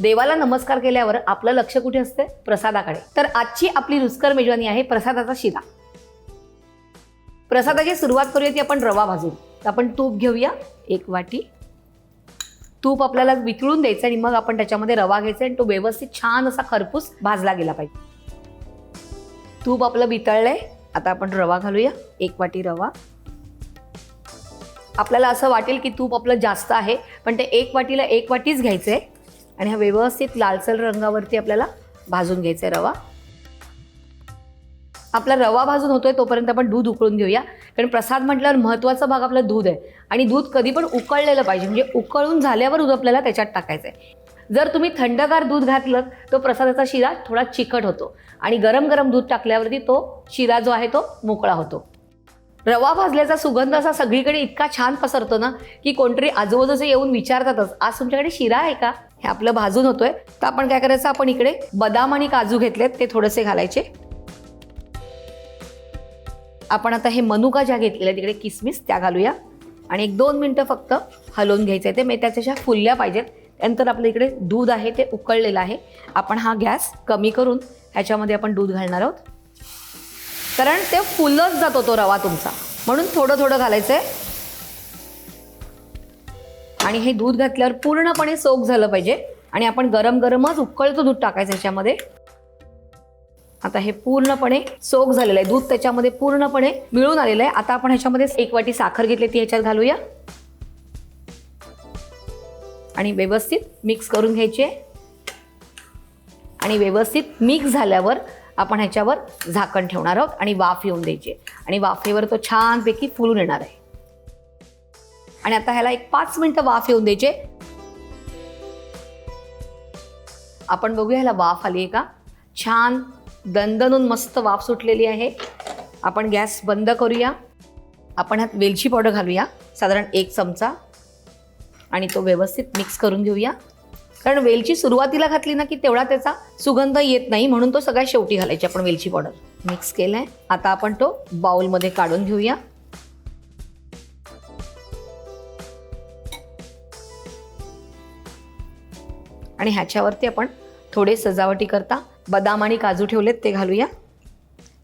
देवाला नमस्कार केल्यावर आपलं लक्ष कुठे असते? प्रसादाकडे. तर आजची आपली रुचकर मेजवानी आहे प्रसादाचा शिरा प्रसादाची सुरुवात करूया ती आपण रवा भाजून. तर आपण तूप घेऊया एक वाटी. तूप आपल्याला वितळून द्यायचं आणि मग आपण त्याच्यामध्ये रवा घ्यायचा आणि तो व्यवस्थित छान असा खरपूस भाजला गेला पाहिजे. तूप आपलं वितळलंय आता आपण रवा घालूया एक वाटी रवा. आपल्याला असं वाटेल की तूप आपलं जास्त आहे पण ते एक वाटीला एक वाटीच घ्यायचं आहे आणि हा व्यवस्थित लालसर रंगावरती आपल्याला भाजून घ्यायचा आहे रवा. आपला रवा भाजून होतोय तोपर्यंत आपण दूध उकळून घेऊया. कारण प्रसाद म्हटल्यावर महत्त्वाचा भाग आपला दूध आहे. आणि दूध कधी पण उकळलेलं पाहिजे. म्हणजे उकळून झाल्यावर दूध आपल्याला त्याच्यात टाकायचं आहे जर तुम्ही थंडगार दूध घातलं तो प्रसादाचा शिरा थोडा चिकट होतो. आणि गरम गरम दूध टाकल्यावरती तो शिरा जो आहे तो मोकळा होतो. रवा भाजल्याचा सुगंध असा सगळीकडे इतका छान पसरतो ना की कोणतरी आजूबाजूचे येऊन विचारतातच आज तुमच्याकडे शिरा आहे का? हे आपलं भाजून होतोय. तर आपण काय करायचं आपण इकडे बदाम आणि काजू घेतलेत ते थोडेसे घालायचे. आपण आता हे मनुका ज्या घेतलेल्या तिकडे किसमिस त्या घालूया. आणि एक दोन मिनटं फक्त हलवून घ्यायचं आहे ते मेथ्याच्या त्याच्या फुलल्या पाहिजेत. त्यानंतर आपलं इकडे दूध आहे ते उकळलेलं आहे. आपण हा गॅस कमी करून ह्याच्यामध्ये आपण दूध घालणार आहोत. कारण ते फुलच जातो तो रवा तुमचा. म्हणून थोडं थोडं घालायचं आहे आणि हे दूध घातल्यावर पूर्णपणे सोक झालं पाहिजे. आणि आपण गरम गरमच उकळतं दूध टाकायचं याच्यामध्ये. आता हे पूर्णपणे सोक झालेलं आहे. दूध त्याच्यामध्ये पूर्णपणे मिळून आलेलं आहे. आता आपण ह्याच्यामध्ये एक वाटी साखर घेतली ती ह्याच्यात घालूया. आणि व्यवस्थित मिक्स करून घ्यायची आहे. आणि व्यवस्थित मिक्स झाल्यावर आपण ह्याच्यावर झाकण ठेवणार आहोत आणि वाफ येऊन द्यायची. आणि वाफेवर तो छानपैकी फुलून येणार आहे. आणि आता ह्याला एक पाच मिनटं वाफ येऊन द्यायचे. आपण बघूया ह्याला वाफ आली आहे का? छान दणदणून मस्त वाफ सुटलेली आहे. आपण गॅस बंद करूया. आपण ह्यात वेलची पावडर घालूया. साधारण एक चमचा. आणि तो व्यवस्थित मिक्स करून घेऊया. कारण वेलची सुरुवातीला घातली ना की तेवढा त्याचा सुगंध येत नाही म्हणून तो सगळ्यात शेवटी घालायची. आपण वेलची पावडर मिक्स केलाय. आता आपण तो बाउलमध्ये काढून घेऊया. आणि ह्याच्यावरती आपण थोडे सजावटी करता बदाम आणि काजू ठेवलेत ते घालूया.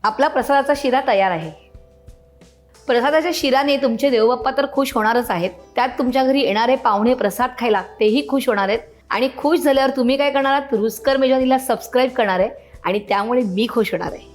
आपला प्रसादाचा शिरा तयार आहे. प्रसादाच्या शिराने तुमचे देवबाप्पा तर खुश होणारच आहेत. त्यात तुमच्या घरी येणारे पाहुणे प्रसाद खायला तेही खुश होणार आहेत. आणि खुश झाल्यावर तुम्ही काय करणार आहात? रुचकर मेजवानीला सबस्क्राईब करणार आहे आणि त्यामुळे मी खुश होणार आहे.